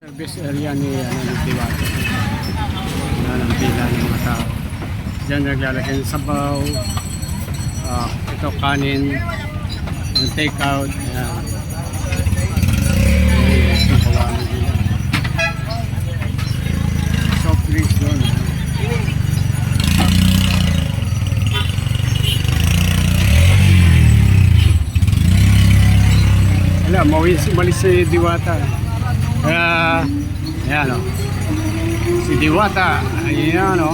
Service area ni ano Tiwato. Yan ang pila ng mga tao. Diyan naglalagay ng sabaw. ah, ito kanin. Yung take out. Yan. Ay, ito kawalan dito. Soft drinks doon. Wala, mawis, umalis si Diwata. Kaya, ayan o. Si Diwata, ayan o.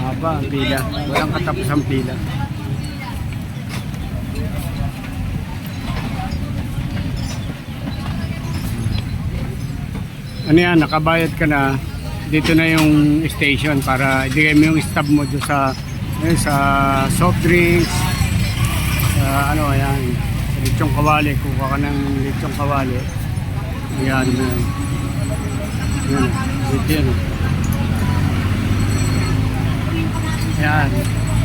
Haba ang pila. Walang katapos ang pila. Ano yan, nakabayad ka na. Dito na yung station para ibigay mo yung stub mo doon sa eh, sa soft drinks. Sa ano, ayan. Lechong kawali. Kuha ka ng lechong kawali. Ayan. Ayan. Dito yan. Ayan.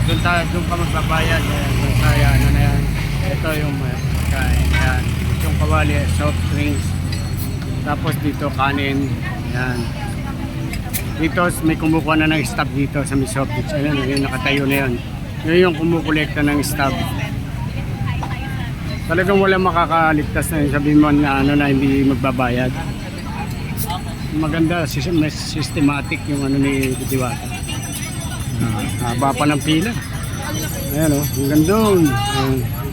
Doon tayo, doon ka magbabayad. Ayan. Doon tayo, ano na yan. Ito yung uh, kain. Ayan. Lechong kawali, soft drinks. Tapos dito kanin. Ayan. Dito may kumukuha na ng stub dito sa soft drinks. Ayan, yun nakatayo na yun. Yun yung kumukolekta ng stub. Talagang wala makakaligtas na yun. Sabihin mo na ano na hindi magbabayad. Maganda, may systematic yung ano ni Diwata. Ah, haba pa ng pila. Ayan o, oh, hanggang doon. Ayan.